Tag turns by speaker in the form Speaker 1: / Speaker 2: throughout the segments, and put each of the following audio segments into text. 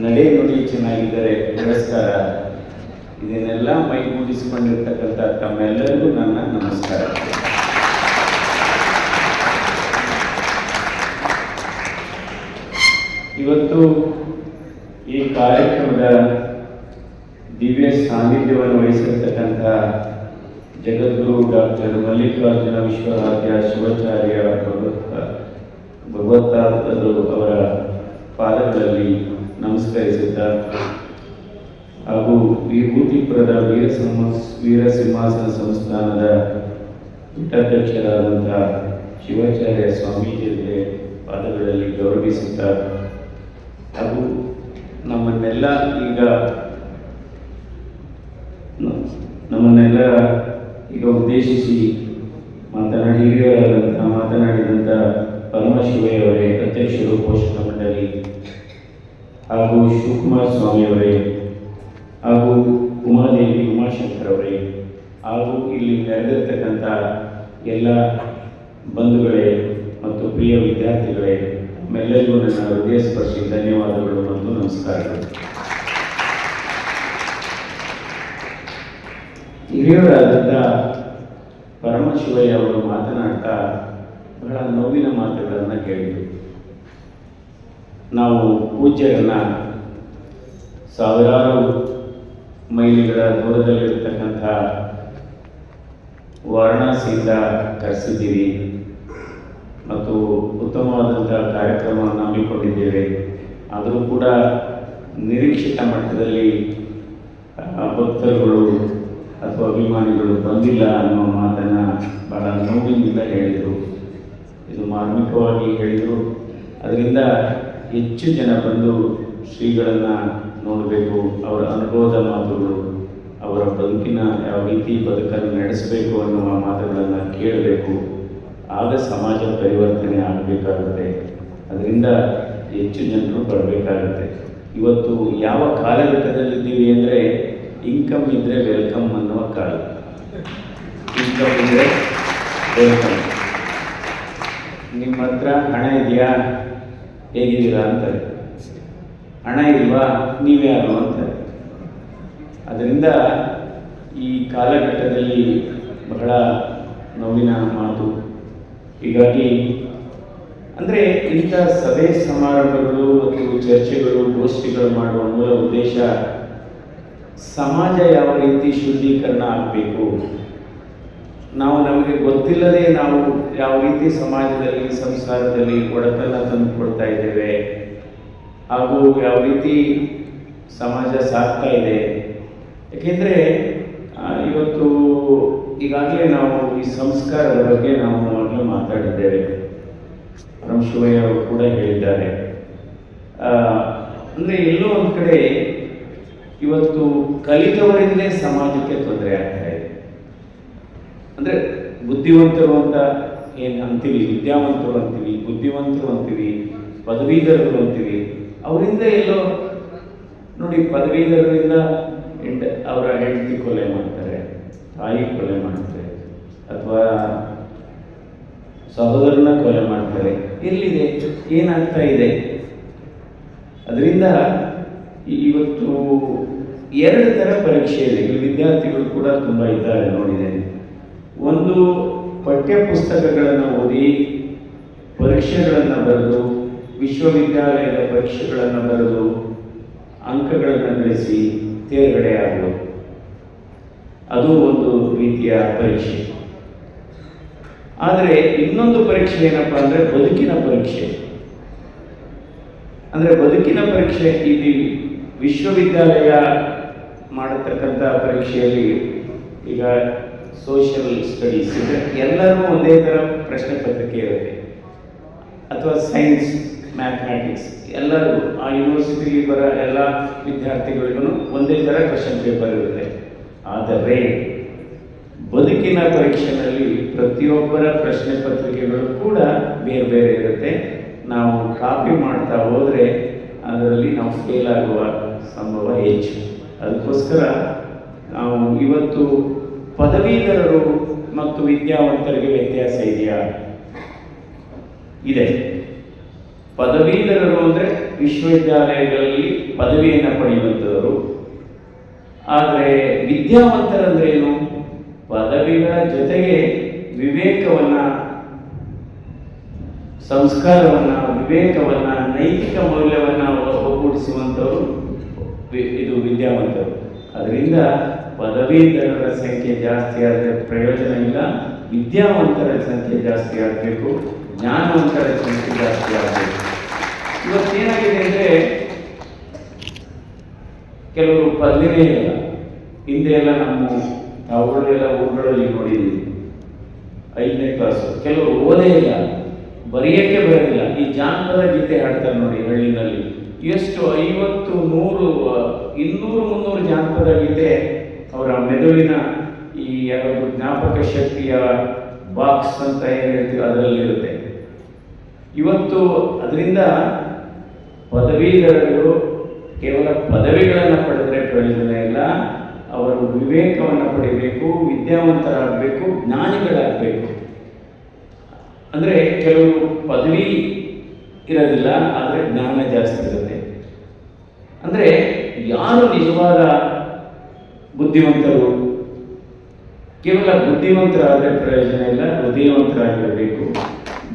Speaker 1: ನಡೆ ನುಡಿ ಚೆನ್ನಾಗಿದ್ದರೆ ನಮಸ್ಕಾರ. ಇದನ್ನೆಲ್ಲ ಮೈಗೂಡಿಸಿಕೊಂಡಿರ್ತಕ್ಕಂಥ ತಮ್ಮೆಲ್ಲರಿಗೂ ನನ್ನ ನಮಸ್ಕಾರ. ಇವತ್ತು ಈ ಕಾರ್ಯಕ್ರಮದ ದಿವ್ಯ ಸಾನ್ನಿಧ್ಯವನ್ನು ವಹಿಸಿರ್ತಕ್ಕಂಥ ಜಗದ್ಗುರು ಡಾಕ್ಟರ್ ಮಲ್ಲಿಕಾರ್ಜುನ ವಿಶ್ವರಾಧ್ಯ ಶಿವಾಚಾರ್ಯ ಭಗವತ್ ಭಗವತ್ತಾದರು ಅವರ ಪಾದಗಳಲ್ಲಿ ನಮಸ್ಕರಿಸುತ್ತಾ ಹಾಗೂ ವಿಭೂತಿಪುರದ ವೀರ ವೀರ ಸಿಂಹಾಸನ ಸಂಸ್ಥಾನದ ಪೀಠಾಧ್ಯಕ್ಷರಾದಂಥ ಶಿವಾಚಾರ್ಯ ಸ್ವಾಮೀಜಿಯವರಿಗೆ ಪಾದಗಳಲ್ಲಿ ಗೌರವಿಸುತ್ತಾ ಹಾಗೂ ನಮ್ಮನ್ನೆಲ್ಲ ಈಗ ನಮ್ಮನ್ನೆಲ್ಲ ಈಗ ಉದ್ದೇಶಿಸಿ ಮಾತನಾಡಿ ಹಿರಿಯರಾದಂಥ ಮಾತನಾಡಿದಂಥ ಪರಮಶಿವಯ್ಯವರೇ, ಅಧ್ಯಕ್ಷರು, ಪೋಷಕ ಮಂಡಳಿ ಹಾಗೂ ಶಿವಕುಮಾರ ಸ್ವಾಮಿಯವರೇ ಹಾಗೂ ಉಮಾದೇವಿ ಉಮಾಶಂಕರ್ ಅವರೇ ಹಾಗೂ ಇಲ್ಲಿ ನೆರೆದಿರ್ತಕ್ಕಂಥ ಎಲ್ಲ ಬಂಧುಗಳೇ ಮತ್ತು ಪ್ರಿಯ ವಿದ್ಯಾರ್ಥಿಗಳೇ ತಮ್ಮೆಲ್ಲರಿಗೂ ನನ್ನ ಹೃದಯ ಸ್ಪರ್ಶಿ ಧನ್ಯವಾದಗಳು ಮತ್ತು ನಮಸ್ಕಾರಗಳು. ಹಿರಿಯರಾದಂಥ ಪರಮಶಿವಯ್ಯ ಅವರು ಮಾತನಾಡ್ತಾ ಬಹಳ ನೋವಿನ ಮಾತುಗಳನ್ನು ಕೇಳಿದರು ನಾವು ಪೂಜ್ಯರನ್ನ ಸಾವಿರಾರು ಮೈಲಿಗಳ ದೂರದಲ್ಲಿರ್ತಕ್ಕಂಥ ವಾರಣಾಸಿಯಿಂದ ಕರೆಸಿದ್ದೀವಿ ಮತ್ತು ಉತ್ತಮವಾದಂಥ ಕಾರ್ಯಕ್ರಮವನ್ನು ಹಮ್ಮಿಕೊಂಡಿದ್ದೇವೆ. ಆದರೂ ಕೂಡ ನಿರೀಕ್ಷಿತ ಮಟ್ಟದಲ್ಲಿ ಭಕ್ತರುಗಳು ಅಥವಾ ಅಭಿಮಾನಿಗಳು ಬಂದಿಲ್ಲ ಅನ್ನೋ ಮಾತನ್ನು ಬಹಳ ನೋವಿನಿಂದ ಹೇಳಿದರು. ಇದು ಮಾರ್ಮಿಕವಾಗಿ ಹೇಳಿದರು. ಅದರಿಂದ ಹೆಚ್ಚು ಜನ ಬಂದು ಶ್ರೀಗಳನ್ನು ನೋಡಬೇಕು, ಅವರ ಅನುಭವದ ಮಾತುಗಳು, ಅವರ ಬದುಕಿನ ಯಾವ ರೀತಿ ಬದುಕನ್ನು ನಡೆಸಬೇಕು ಅನ್ನುವ ಮಾತುಗಳನ್ನು ಕೇಳಬೇಕು. ಆಗ ಸಮಾಜ ಪರಿವರ್ತನೆ ಆಗಬೇಕಾಗುತ್ತೆ. ಅದರಿಂದ ಹೆಚ್ಚು ಜನರು ಬರಬೇಕಾಗುತ್ತೆ. ಇವತ್ತು ಯಾವ ಕಾಲಘಟ್ಟದಲ್ಲಿದ್ದೀವಿ ಅಂದರೆ ಇನ್ಕಮ್ ಇದ್ದರೆ ವೆಲ್ಕಮ್ ಅನ್ನುವ ಕಾಲ. ಇನ್ಕಮ್ ಇದ್ದರೆ ವೆಲ್ಕಮ್ ನಿಮ್ಮ ಹತ್ರ ಹಣ ಇದೆಯಾ? ಹೇಗಿದ್ದೀರಾ ಅಂತಾರೆ ಹಣ ಇಲ್ವಾ? ನೀವ್ಯಾರು ಅಂತಾರೆ ಅದರಿಂದ ಈ ಕಾಲಘಟ್ಟದಲ್ಲಿ ಬಹಳ ನೋವಿನ ಮಾತು. ಹೀಗಾಗಿ ಅಂದರೆ ಇಂಥ ಸಭೆ ಸಮಾರಂಭಗಳು ಮತ್ತು ಚರ್ಚೆಗಳು, ಗೋಷ್ಠಿಗಳು ಮಾಡುವ ಮೂಲ ಉದ್ದೇಶ ಸಮಾಜ ಯಾವ ರೀತಿ ಶುದ್ಧೀಕರಣ ಆಗಬೇಕು? ನಾವು ನಮಗೆ ಗೊತ್ತಿಲ್ಲದೆ ನಾವು ಯಾವ ರೀತಿ ಸಮಾಜದಲ್ಲಿ, ಸಂಸಾರದಲ್ಲಿ ತಂದು ಕೊಡ್ತಾ ಇದ್ದೇವೆ, ಹಾಗೂ ಯಾವ ರೀತಿ ಸಮಾಜ ಸಾಕ್ತಾ ಇದೆ. ಏಕೆಂದರೆ ಇವತ್ತು ಈಗಾಗಲೇ ನಾವು ಈ ಸಂಸ್ಕಾರದ ಬಗ್ಗೆ ನಾವು ಮೊದಲು ಮಾತಾಡಿದ್ದೇವೆ. ಪರಮಶಿವಯ್ಯ ಅವರು ಕೂಡ ಹೇಳಿದ್ದಾರೆ. ಅಂದರೆ ಎಲ್ಲೋ ಒಂದು ಕಡೆ ಇವತ್ತು ಕಲಿತವರಿಂದಲೇ ಸಮಾಜಕ್ಕೆ ತೊಂದರೆ ಆಗ್ತಾ ಇದೆ ಅಂದರೆ ಬುದ್ಧಿವಂತರು ಅಂತ ಏನು ಅಂತೀವಿ, ವಿದ್ಯಾವಂತರು ಅಂತೀವಿ, ಬುದ್ಧಿವಂತರು ಅಂತೀವಿ, ಪದವೀಧರರು ಅಂತೀವಿ, ಅವರಿಂದ ಎಲ್ಲೋ ನೋಡಿ ಪದವೀಧರರಿಂದ ಹೆಂಡ ಅವರ ಹೆಂಡತಿ ಕೊಲೆ ಮಾಡ್ತಾರೆ, ತಾಯಿ ಕೊಲೆ ಮಾಡ್ತಾರೆ, ಅಥವಾ ಸಹೋದರನ ಕೊಲೆ ಮಾಡ್ತಾರೆ, ಎಲ್ಲಿದೆ, ಏನಾಗ್ತಾ ಇದೆ? ಅದರಿಂದ ಇವತ್ತು ಎರಡು ಥರ ಪರೀಕ್ಷೆ ಇದೆ. ಇಲ್ಲಿ ವಿದ್ಯಾರ್ಥಿಗಳು ಕೂಡ ತುಂಬ ಇದ್ದಾರೆ ನೋಡಿದ್ದೇನೆ ಒಂದು ಪಠ್ಯ ಪುಸ್ತಕಗಳನ್ನು ಓದಿ ಪರೀಕ್ಷೆಗಳನ್ನು ಬರೆದು ವಿಶ್ವವಿದ್ಯಾಲಯದ ಪರೀಕ್ಷೆಗಳನ್ನು ಬರೆದು ಅಂಕಗಳನ್ನು ಗಳಿಸಿ ತೇರ್ಗಡೆ ಆಗುವುದು ಅದು ಒಂದು ರೀತಿಯ ಪರೀಕ್ಷೆ. ಆದರೆ ಇನ್ನೊಂದು ಪರೀಕ್ಷೆ ಏನಪ್ಪಾ ಅಂದರೆ ಬದುಕಿನ ಪರೀಕ್ಷೆ. ಅಂದರೆ ಬದುಕಿನ ಪರೀಕ್ಷೆ ಇಲ್ಲಿ ವಿಶ್ವವಿದ್ಯಾಲಯ ಮಾಡತಕ್ಕಂಥ ಪರೀಕ್ಷೆಯಲ್ಲಿ ಈಗ ಸೋಷಿಯಲ್ ಸ್ಟಡೀಸ್ ಎಲ್ಲರೂ ಒಂದೇ ಥರ ಪ್ರಶ್ನೆ ಪತ್ರಿಕೆ ಇರುತ್ತೆ. ಅಥವಾ ಸೈನ್ಸ್ ಮ್ಯಾಥಮೆಟಿಕ್ಸ್ ಎಲ್ಲರೂ ಆ ಯೂನಿವರ್ಸಿಟಿಗೆ ಬರೋ ಎಲ್ಲ ವಿದ್ಯಾರ್ಥಿಗಳಿಗೂ ಒಂದೇ ಥರ ಕ್ವಶನ್ ಪೇಪರ್ ಇರುತ್ತೆ. ಆದರೆ, ಬದುಕಿನ ಪರೀಕ್ಷೆನಲ್ಲಿ ಪ್ರತಿಯೊಬ್ಬರ ಪ್ರಶ್ನೆ ಪತ್ರಿಕೆಗಳು ಕೂಡ ಬೇರೆ ಬೇರೆ ಇರುತ್ತೆ. ನಾವು ಕಾಪಿ ಮಾಡ್ತಾ ಹೋದರೆ ಅದರಲ್ಲಿ ನಾವು ಫೇಲ್ ಆಗುವ ಸಂಭವ ಹೆಚ್ಚು. ಅದಕ್ಕೋಸ್ಕರ ನಾವು ಇವತ್ತು ಪದವೀಧರರು ಮತ್ತು ವಿದ್ಯಾವಂತರಿಗೆ ವ್ಯತ್ಯಾಸ ಇದೆಯಾ? ಇದೆ. ಪದವೀಧರರು ಅಂದರೆ ವಿಶ್ವವಿದ್ಯಾಲಯಗಳಲ್ಲಿ ಪದವಿಯನ್ನು ಪಡೆಯುವಂಥವರು ಆದರೆ ವಿದ್ಯಾವಂತರಂದ್ರೇನು ಪದವಿಗಳ ಜೊತೆಗೆ ವಿವೇಕವನ್ನ, ಸಂಸ್ಕಾರವನ್ನ, ವಿವೇಕವನ್ನ, ನೈತಿಕ ಮೌಲ್ಯವನ್ನ ಒಗ್ಗೂಡಿಸುವಂಥವರು ಇದು ವಿದ್ಯಾವಂತರು. ಅದರಿಂದ ಪದವೀಧರರ ಸಂಖ್ಯೆ ಜಾಸ್ತಿ ಆದರೆ ಪ್ರಯೋಜನ ಇಲ್ಲ. ವಿದ್ಯಾವಂತರ ಸಂಖ್ಯೆ ಜಾಸ್ತಿ ಆಗಬೇಕು. ಜ್ಞಾನವಂತರ ಸಂಖ್ಯೆ ಜಾಸ್ತಿ ಆಗಬೇಕು. ಇವತ್ತೇನಾಗಿದೆ ಅಂದರೆ ಕೆಲವರು ಪದವಿನೇ ಇಲ್ಲ. ಹಿಂದೆ ಎಲ್ಲ ನಮ್ಮ ತಾವುಗಳೆಲ್ಲ ಊರುಗಳಲ್ಲಿ ನೋಡಿದ್ದೀವಿ. ಐದನೇ ಕ್ಲಾಸು ಕೆಲವರು ಓದೇ ಇಲ್ಲ. ಬರೆಯೋಕ್ಕೆ ಬರೋದಿಲ್ಲ ಈ ಜಾನಪದ ಗೀತೆ ಹಾಡ್ತಾರೆ ನೋಡಿ ಹಳ್ಳಿನಲ್ಲಿ. ಎಷ್ಟು ಐವತ್ತು ನೂರು ಇನ್ನೂರು ಮುನ್ನೂರು ಜಾನಪದ ಗೀತೆ ಅವರ ಮೆದುಳಿನ ಈ ಯಾವುದು ಜ್ಞಾಪಕ ಶಕ್ತಿಯ ಬಾಕ್ಸ್ ಅಂತ ಏನು ಹೇಳ್ತೀವಿ ಅದರಲ್ಲಿರುತ್ತೆ. ಇವತ್ತು ಅದರಿಂದ ಪದವೀಧರರು ಕೇವಲ ಪದವಿಗಳನ್ನು ಪಡೆದರೆ ಪ್ರಯೋಜನ ಇಲ್ಲ. ಅವರು ವಿವೇಕವನ್ನು ಪಡಿಬೇಕು, ವಿದ್ಯಾವಂತರಾಗಬೇಕು, ಜ್ಞಾನಿಗಳಾಗಬೇಕು. ಅಂದರೆ ಕೆಲವರು ಪದವಿ ಇರೋದಿಲ್ಲ, ಆದರೆ ಜ್ಞಾನ ಜಾಸ್ತಿ ಇರುತ್ತೆ. ಅಂದರೆ ಯಾರು ನಿಜವಾದ ಬುದ್ಧಿವಂತರು. ಕೇವಲ ಬುದ್ಧಿವಂತರಾದ ಪ್ರಯೋಜನ ಇಲ್ಲ, ಹೃದಯವಂತರಾಗಿರಬೇಕು.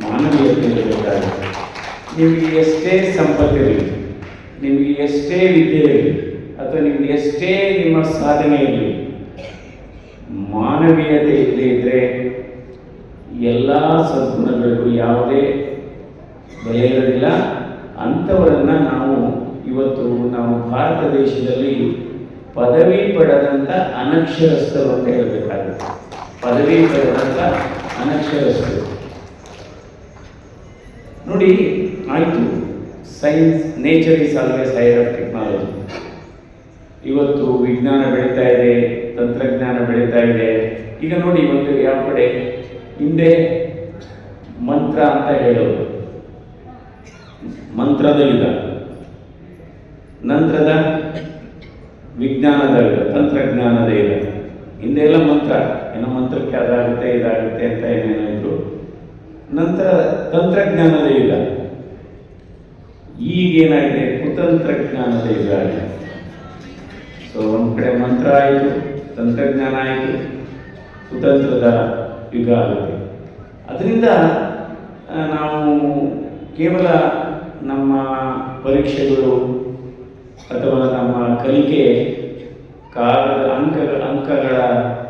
Speaker 1: ಮಾನವೀಯತೆ ನಿಮಗೆ ಎಷ್ಟೇ ಸಂಪತ್ತಿರಲಿ ನಿಮಗೆ ಎಷ್ಟೇ ವಿದ್ಯೆ ಇರಲಿ, ಅಥವಾ ನಿಮ್ಗೆ ಎಷ್ಟೇ ನಿಮ್ಮ ಸಾಧನೆ ಇರಲಿ, ಮಾನವೀಯತೆ ಇಲ್ಲದೆ ಇದ್ದರೆ ಎಲ್ಲ ಸದ್ಗುಣಗಳಿಗೂ ಯಾವುದೇ ಬೆಲೆ ಇರೋದಿಲ್ಲ. ಅಂಥವರನ್ನು ನಾವು ಇವತ್ತು ನಾವು ಭಾರತ ದೇಶದಲ್ಲಿ ಪದವಿ ಪಡೆದಂಥ ಅನಕ್ಷರಸ್ಥರು ಅಂತ ಹೇಳಬೇಕಾಗುತ್ತೆ. ಪದವಿ ಪಡೆದಂಥ ಅನಕ್ಷರಸ್ಥರು ನೋಡಿ, ಆಯಿತು. Science nature is always higher of technology ಇವತ್ತು ವಿಜ್ಞಾನ ಬೆಳೀತಾ ಇದೆ, ತಂತ್ರಜ್ಞಾನ ಬೆಳೀತಾ ಇದೆ. ಈಗ ನೋಡಿ, ಒಂದು ಯಾವ ಕಡೆ? ಹಿಂದೆ ಮಂತ್ರ ಅಂತ ಹೇಳೋದು. ಮಂತ್ರದ ಯುಗ ನಂತರದ ವಿಜ್ಞಾನದ ತಂತ್ರಜ್ಞಾನದ ಇದೆ. ಹಿಂದೆ ಎಲ್ಲ ಮಂತ್ರ, ಏನೋ ಮಂತ್ರಕ್ಕೆ ಅದಾಗುತ್ತೆ, ಇದಾಗುತ್ತೆ ಅಂತ ಏನೇನೋ ಇದ್ರು. ನಂತರ ತಂತ್ರಜ್ಞಾನದ ಯುಗ. ಈಗೇನಾಗಿದೆ? ಕುತಂತ್ರಜ್ಞಾನದ ಯುಗ ಆಗಿದೆ. ಸೊ ಒಂದು ಕಡೆ ಮಂತ್ರ ಆಯಿತು, ತಂತ್ರಜ್ಞಾನ ಆಯಿತು, ಕುತಂತ್ರದ ಯುಗ ಆಗುತ್ತೆ. ಅದರಿಂದ ನಾವು ಕೇವಲ ನಮ್ಮ ಪರೀಕ್ಷೆಗಳು ಅಥವಾ ನಮ್ಮ ಕಲಿಕೆ ಕಾಲದ ಅಂಕ ಅಂಕಗಳ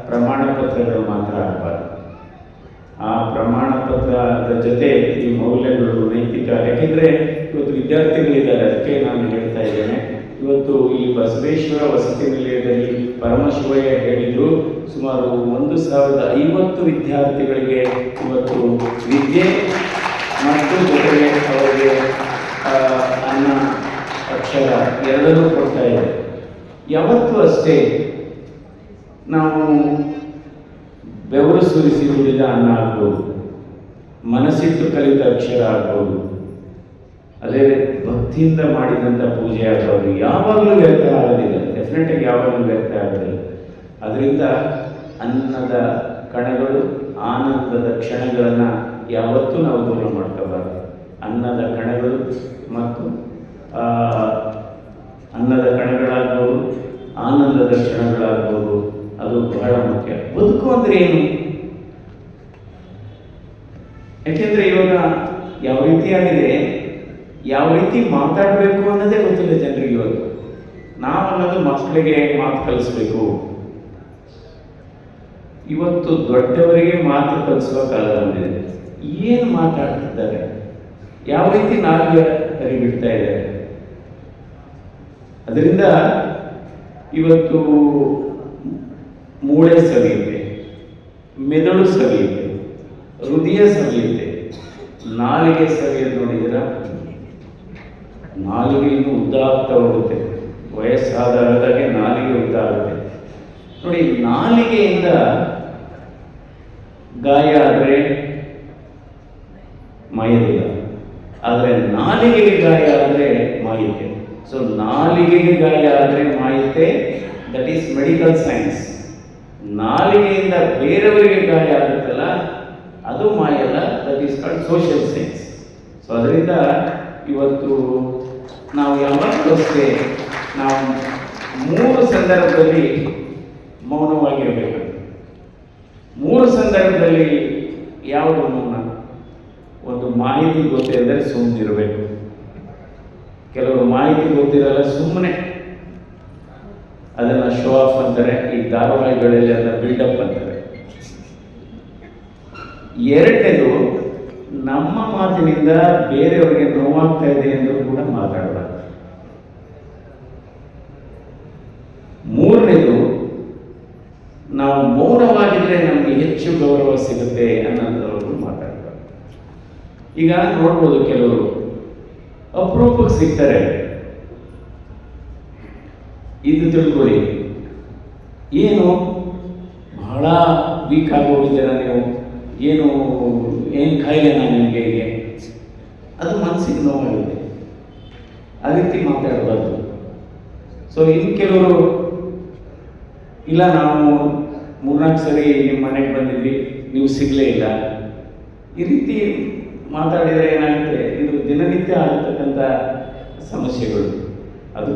Speaker 1: ಪ್ರಮಾಣ ಪತ್ರಗಳು ಮಾತ್ರ ಆಗಬಾರ್ದು. ಆ ಪ್ರಮಾಣ ಪತ್ರದ ಜೊತೆ ಈ ಮೌಲ್ಯಗಳು ನೈತಿಕ. ಯಾಕೆಂದರೆ ಇವತ್ತು ವಿದ್ಯಾರ್ಥಿಗಳಿದ್ದಾರೆ, ಅದಕ್ಕೆ ನಾನು ಹೇಳ್ತಾ ಇದ್ದೇನೆ. ಇವತ್ತು ಈ ಬಸವೇಶ್ವರ ವಸತಿ ನಿಲಯದಲ್ಲಿ ಪರಮಶಿವಯ್ಯ ಹೇಳಿದ್ರು, ಸುಮಾರು ಒಂದು ಸಾವಿರದ ಐವತ್ತು ವಿದ್ಯಾರ್ಥಿಗಳಿಗೆ ಇವತ್ತು ವಿದ್ಯೆ ಮತ್ತು ಜೊತೆಗೆ ಅವರಿಗೆ ಅನ್ನ ಅಕ್ಷರ ಎರಡನ್ನೂ ಕೊಡ್ತಾ ಇದೆ. ಯಾವತ್ತೂ ಅಷ್ಟೇ ನಾವು ಬೆವರು ಸುರಿಸಿ ದುಡಿದ ಅನ್ನ ಆಗ್ಬೋದು ಮನಸ್ಸಿಟ್ಟು ಕಲಿತ ಅಕ್ಷರ ಆಗ್ಬೋದು. ಅದೇ ಭಕ್ತಿಯಿಂದ ಮಾಡಿದಂಥ ಪೂಜೆ ಆಗ್ಬೋದು ಯಾವಾಗಲೂ ವ್ಯರ್ಥ ಆಗೋದಿಲ್ಲ. ಡೆಫಿನೆಟಾಗಿ ಯಾವಾಗಲೂ ವ್ಯರ್ಥ ಆಗೋದಿಲ್ಲ. ಅದರಿಂದ ಅನ್ನದ ಕಣಗಳು, ಆನಂದದ ಕ್ಷಣಗಳನ್ನು ಯಾವತ್ತೂ ನಾವು ದೂರ ಮಾಡ್ಕೋಬಾರ್ದು. ಅನ್ನದ ಕಣಗಳು ಮತ್ತು ಅನ್ನದ ಕಣಗಳಾಗ್ಬೋದು, ಆನಂದದ ಕ್ಷಣಗಳಾಗ್ಬೋದು, ಅದು ಬಹಳ ಮುಖ್ಯ. ಬದುಕು ಅಂದ್ರೆ ಏನು? ಯಾಕೆಂದ್ರೆ ಇವಾಗ ಯಾವ ರೀತಿಯಾಗಿದೆ ಯಾವ ರೀತಿ ಮಾತಾಡಬೇಕು ಅನ್ನೋದೇ ಗೊತ್ತಿಲ್ಲ ಜನರಿಗೆ ಇವಾಗ. ನಾವು ಅನ್ನೋದು ಮಕ್ಕಳಿಗೆ ಮಾತು ಕಲಿಸ್ಬೇಕು. ಇವತ್ತು ದೊಡ್ಡವರಿಗೆ ಮಾತು ಕಲಿಸುವ ಕಾಲ ಬಂದಿದೆ. ಏನು ಮಾತಾಡ್ತಿದ್ದಾರೆ? ಯಾವ ರೀತಿ ನಾಲ್ಗೆ ಹರಿಬಿಡ್ತಾ ಇದ್ದಾರೆ ಅದರಿಂದ ಇವತ್ತು ಮೂಳೆ ಸವಿಯುತ್ತೆ, ಮೆದುಳು ಸವಿಯುತ್ತೆ, ಹೃದಯ ಸವಿಯುತ್ತೆ, ನಾಲಿಗೆ ಸವಿಯೋದು ನೋಡಿದ್ದೀರಾ? ನಾಲಿಗೆ ಉದ್ದ ಆಗ್ತಾ ಹೋಗುತ್ತೆ ವಯಸ್ಸಾದಾಗೆ ನಾಲಿಗೆ ಉದ್ದ ಆಗುತ್ತೆ ನೋಡಿ, ನಾಲಿಗೆಯಿಂದ ಗಾಯ ಆದರೆ ಮಾಯದಿಲ್ಲ ಆದರೆ ನಾಲಿಗೆಗೆ ಗಾಯ ಆದರೆ ಮಾಯುತ್ತೆ ಸೊ ನಾಲಿಗೆಗೆ ಗಾಯ ಆದರೆ ಮಾಯುತ್ತೆ. ದಟ್ ಈಸ್ ಮೆಡಿಕಲ್ ಸೈನ್ಸ್ ನಾಲಿಗೆಯಿಂದ ಬೇರೆಯವರಿಗೆ ಗಾಯ ಆಗುತ್ತಲ್ಲ, ಅದು ಮಾಯಲ್ಲ. That is called social science so ಅದರಿಂದ ಇವತ್ತು ನಾವು ಯಾವಾಗಲೂ ನಾವು ಮೂರು ಸಂದರ್ಭದಲ್ಲಿ ಮೌನವಾಗಿರಬೇಕು. ಮೂರು ಸಂದರ್ಭದಲ್ಲಿ ಯಾವುದು ಮೌನ? ಒಂದು ಮಾಹಿತಿ ಗೊತ್ತಿರದರೆ ಸುಮ್ಮನಿರಬೇಕು ಮಾಹಿತಿ ಗೊತ್ತಿರಲ್ಲ ಸುಮ್ಮನೆ ಅದನ್ನ ಶೋ ಆಫ್ ಅಂತಾರೆ, ಈ ಧಾರಾವಾಹಿಗಳಲ್ಲಿ ಅದನ್ನ ಬಿಲ್ಡಪ್ ಅಂತಾರೆ. ಎರಡನೇದು, ನಮ್ಮ ಮಾತಿನಿಂದ ಬೇರೆಯವರಿಗೆ ನೋವಾಗ್ತಾ ಇದೆ ಎಂದು ಕೂಡ ಮಾತಾಡಲ್ಲ ಮೂರನೇದು, ನಾವು ಮೌನವಾಗಿದ್ರೆ ನಮಗೆ ಹೆಚ್ಚು ಗೌರವ ಸಿಗುತ್ತೆ ಅನ್ನೋದ್ರವರು ಮಾತಾಡ್ತಾರೆ ಈಗ ನೋಡ್ಬೋದು ಕೆಲವರು, ಅಪರೂಪಕ್ಕೆ ಸಿಗ್ತಾರೆ. ಇದು ತಿಳ್ಕೊಳ್ಳಿ ಏನು ಬಹಳ ವೀಕ್ ಆಗಿ ಹೋಗಿದ್ದೀರಾ ನೀವು? ಏನು ಏನು ಕಾಯಿಲೆನಾ ನಿಮಗೆ ಹೀಗೆ? ಅದು ಮನಸ್ಸಿಗೆ ನೋವಾಗಿದೆ. ಆ ರೀತಿ ಮಾತಾಡಬಾರ್ದು. ಸೊ ಇನ್ನು ಕೆಲವರು, ಇಲ್ಲ, ನಾವು ಮೂರ್ನಾಲ್ಕು ಸರಿ ನಿಮ್ಮ ಮನೆಗೆ ಬಂದಿದ್ವಿ, ನೀವು ಸಿಗಲೇ ಇಲ್ಲ. ಈ ರೀತಿ ಮಾತಾಡಿದರೆ ಏನಾಗುತ್ತೆ? ಇದು ದಿನನಿತ್ಯ ಆಗತಕ್ಕಂಥ ಸಮಸ್ಯೆಗಳು. ಅದು